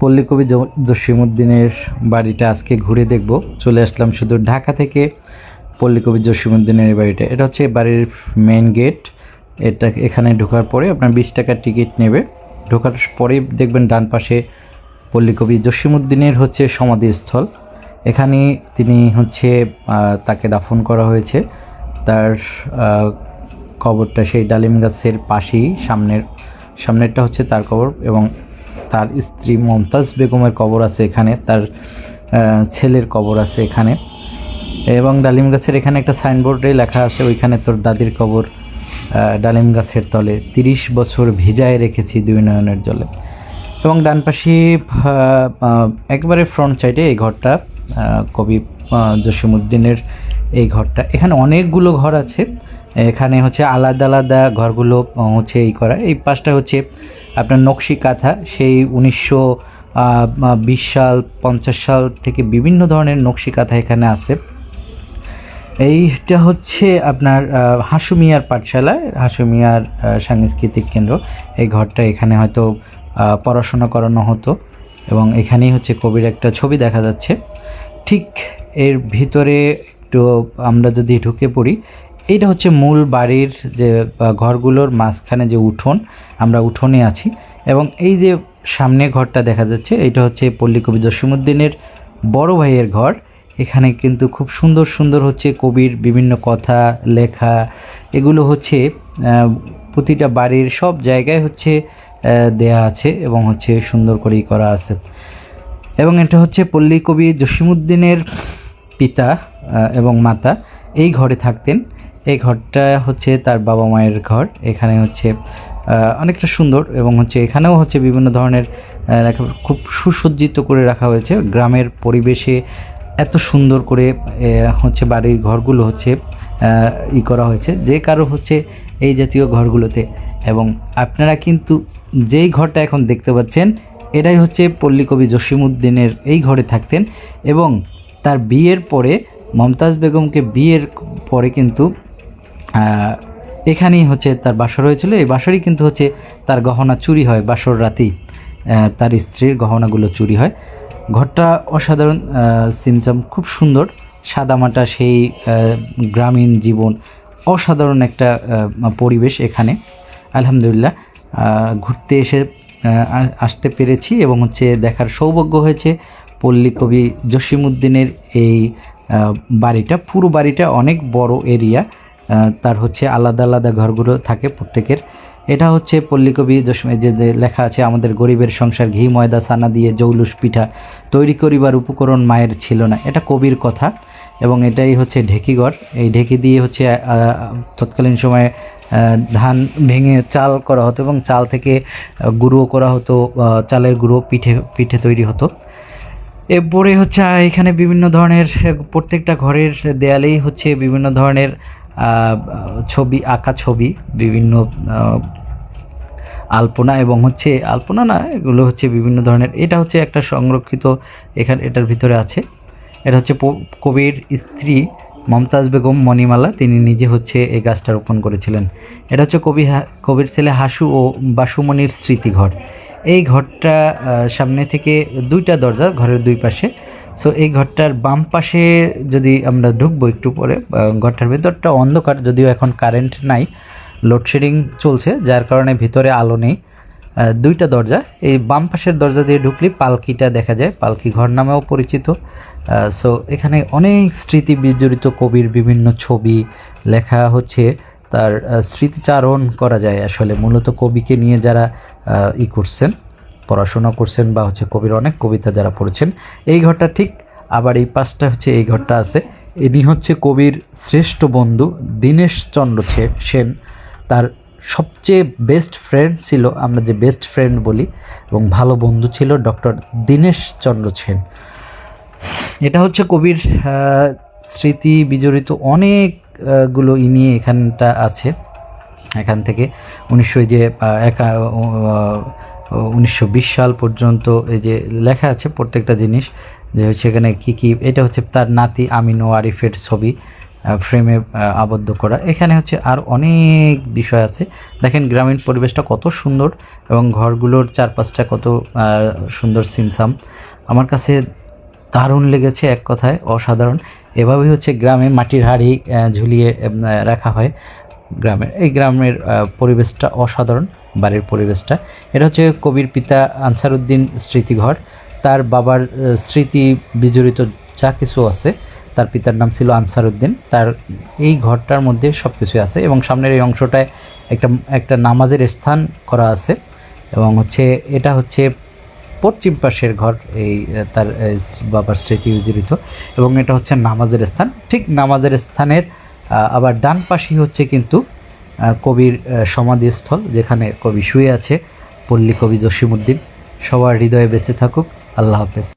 পল্লী কবি জসিমুদ্দিনের বাড়িটা আজকে ঘুরে দেখব। চলে আসলাম শুধু ঢাকা থেকে পল্লী কবি জসিমুদ্দিনের বাড়িটা। এটা হচ্ছে বাড়ির মেইন গেট এটা এখানে ঢোকার পরে আপনার বিশ টাকার টিকিট নেবে। ঢোকার পরেই দেখবেন ডান পাশে পল্লী কবি জসিমুদ্দিনের হচ্ছে সমাধিস্থল। এখানে তিনি হচ্ছে তাকে দাফন করা হয়েছে। তার কবরটা সেই ডালিম গাছের পাশেই, সামনের, সামনেরটা হচ্ছে তার কবর এবং তার স্ত্রী মমতাজ বেগমের কবর আছে এখানে, তার ছেলের কবর আছে এখানে। এবং ডালিম গাছের এখানে একটা সাইনবোর্ডে লেখা আছে, ওইখানে তোর দাদির কবর ডালিম গাছের তলে। তিরিশ বছর ভিজায় রেখেছি দুই নয়নের জলে। এবং ডান পাশে একবারে ফ্রন্ট সাইডে এই ঘরটা কবি জসিমুদ্দিনের এই ঘরটা। এখানে অনেকগুলো ঘর আছে। এখানে হচ্ছে আলাদা আলাদা ঘরগুলো হচ্ছে এই করা। এই পাশটা হচ্ছে আপনার নকশি কাঁথা, সেই উনিশশো বিশ সাল, পঞ্চাশ সাল থেকে বিভিন্ন ধরনের নকশি কাঁথা এখানে আছে। এইটা হচ্ছে আপনার হাসুমিয়ার পাঠশালা, হাসুমিয়ার সাংস্কৃতিক কেন্দ্র। এই ঘরটা এখানে হয়তো পড়াশোনা করানো হতো এবং এখানেই হচ্ছে কবির একটা ছবি দেখা যাচ্ছে। ঠিক এর ভিতরে একটু আমরা যদি ঢুকে পড়ি এইটা হচ্ছে মূল বাড়ির যে ঘরগুলোর মাঝখানে যে উঠোন, আমরা উঠোনে আছি। এবং এই যে সামনে ঘরটা দেখা যাচ্ছে এটা হচ্ছে পল্লী কবি জসিমুদ্দিনের বড় ভাইয়ের ঘর। এখানে কিন্তু খুব সুন্দর সুন্দর হচ্ছে কবির বিভিন্ন কথা, লেখা, এগুলো হচ্ছে প্রতিটা বাড়ির সব জায়গায় হচ্ছে দেয়া আছে এবং হচ্ছে সুন্দর করেই করা আছে। এবং এটা হচ্ছে পল্লী কবি জসিমুদ্দিনের পিতা এবং মাতা। এই ঘরে থাকতেন। এই ঘরটা হচ্ছে তার বাবা মায়ের ঘর। এখানে হচ্ছে অনেকটা সুন্দর এবং হচ্ছে এখানেও হচ্ছে বিভিন্ন ধরনের খুব সুসজ্জিত করে রাখা হয়েছে। গ্রামের পরিবেশে এত সুন্দর করে হচ্ছে বাড়ির ঘরগুলো হচ্ছে ই করা হয়েছে। যে কারও হচ্ছে এই জাতীয় ঘরগুলোতে। এবং আপনারা কিন্তু যেই ঘরটা এখন দেখতে পাচ্ছেন, এটাই হচ্ছে পল্লী কবি জসিমুদ্দিনের এই ঘরে থাকতেন। এবং তার বিয়ের পরে মমতাজ বেগমকে বিয়ের পরে কিন্তু এখানেই হচ্ছে তার বাসর হয়েছিল। এই বাসরই কিন্তু হচ্ছে তার গহনা চুরি হয়, বাসর রাতেই তার স্ত্রীর গহনাগুলো চুরি হয়। ঘরটা অসাধারণ সিমসাম, খুব সুন্দর। সাদামাটা সেই গ্রামীণ জীবন, অসাধারণ একটা পরিবেশ এখানে। আলহামদুলিল্লাহ ঘুরতে এসে আসতে পেরেছি এবং হচ্ছে দেখার সৌভাগ্য হয়েছে পল্লী কবি জসিমুদ্দিনের এই বাড়িটা। পুরো বাড়িটা অনেক বড় এরিয়া। তার হচ্ছে আলাদা আলাদা ঘরগুলো থাকে প্রত্যেকের। এটা হচ্ছে পল্লীকবি যে লেখা আছে, আমাদের গরিবের সংসার, ঘি, ময়দা সানা দিয়ে জৌলুস, পিঠা তৈরি করিবার উপকরণ মায়ের ছিল না। এটা কবির কথা এবং এটাই হচ্ছে ঢেকিঘর এই ঢেকি দিয়ে হচ্ছে তৎকালীন সময়ে ধান ভেঙে চাল করা হতো এবং চাল থেকে গুঁড়ো করা হতো চালের গুঁড়ো পিঠে পিঠে তৈরি হতো। এরপরে হচ্ছে এখানে বিভিন্ন ধরনের, প্রত্যেকটা ঘরের দেয়ালেই হচ্ছে বিভিন্ন ধরনের ছবি, আঁকা ছবি, বিভিন্ন আলপনা এবং হচ্ছে আলপনা না, এগুলো হচ্ছে বিভিন্ন ধরনের। এটা হচ্ছে একটা সংরক্ষিত, এখানে, এটার ভিতরে আছে। এটা হচ্ছে কবির স্ত্রী মমতাজ বেগম মণিমালা, তিনি নিজে হচ্ছে এই গাছটা রোপণ করেছিলেন। এটা হচ্ছে কবি কবির ছেলে হাসু ও বাসুমণির স্মৃতিঘর। এই ঘরটা সামনে থেকে দুইটা দরজা ঘরের দুই পাশে। সো এই ঘরটার বাম পাশে যদি আমরা ঢুকবো একটু পরে ঘরটার ভেতরটা অন্ধকার, যদিও এখন কারেন্ট নাই লোডশেডিং চলছে, যার কারণে ভিতরে আলো নেই। দুইটা দরজা, এই বাম পাশের দরজা দিয়ে ঢুকলে পালকিটা দেখা যায়, পালকি ঘর নামেও পরিচিত। সো এখানে অনেক স্মৃতি বিজড়িত কবির বিভিন্ন ছবি লেখা হচ্ছে। তার স্মৃতিচারণ করা যায় আসলে। মূলত কবিকে নিয়ে যারা ই করছেন, পড়াশোনা করছেন বা হচ্ছে কবির অনেক কবিতা যারা পড়েছেন, এই ঘরটা ঠিক আবার এই পাশটা হচ্ছে এই ঘরটা আছে। ইনি হচ্ছে কবির শ্রেষ্ঠ বন্ধু দীনেশ চন্দ্র সেন। তার সবচেয়ে বেস্ট ফ্রেন্ড ছিল, আমরা যে বেস্ট ফ্রেন্ড বলি, এবং ভালো বন্ধু ছিল ডক্টর দীনেশ চন্দ্র সেন। এটা হচ্ছে কবির স্মৃতি বিজড়িত অনেকগুলো ই নিয়ে এখানটা আছে। এখান থেকে উনিশশো যে একা উনিশশো বিশ সাল পর্যন্ত এই যে লেখা আছে প্রত্যেকটা জিনিস যে হচ্ছে এখানে কী কী, এটা হচ্ছে তার নাতি আমিন ও আরিফের ছবি ফ্রেমে আবদ্ধ করা। এখানে হচ্ছে আর অনেক বিষয় আছে। দেখেন গ্রামীণ পরিবেশটা কত সুন্দর এবং ঘরগুলোর চারপাশটা কত সুন্দর সিমসাম। আমার কাছে দারুণ লেগেছে এক কথায়, অসাধারণ। এভাবেই হচ্ছে গ্রামে মাটির হাড়ি ঝুলিয়ে রাখা হয় গ্রামের এই গ্রামের পরিবেশটা অসাধারণ, বাড়ির পরিবেশটা। এটা হচ্ছে কবির পিতা আনসারউদ্দিন স্মৃতিঘর। তার বাবার স্মৃতি বিজড়িত যা কিছু আছে, তার পিতার নাম ছিল আনসারউদ্দিন তার এই ঘরটার মধ্যে সব কিছুই আছে এবং সামনের এই অংশটায় একটা একটা নামাজের স্থান করা আছে। এবং হচ্ছে, এটা হচ্ছে পশ্চিম পাশের ঘর এই তার বাবার স্মৃতি জড়িত এবং এটা হচ্ছে নামাজের স্থান। ঠিক নামাজের স্থানের আবার ডান পাশেই হচ্ছে কিন্তু কবির সমাধিস্থল, যেখানে কবি শুয়ে আছে, পল্লী কবি জসিমুদ্দিন সবার হৃদয়ে বেঁচে থাকুক। আল্লাহ হাফেজ।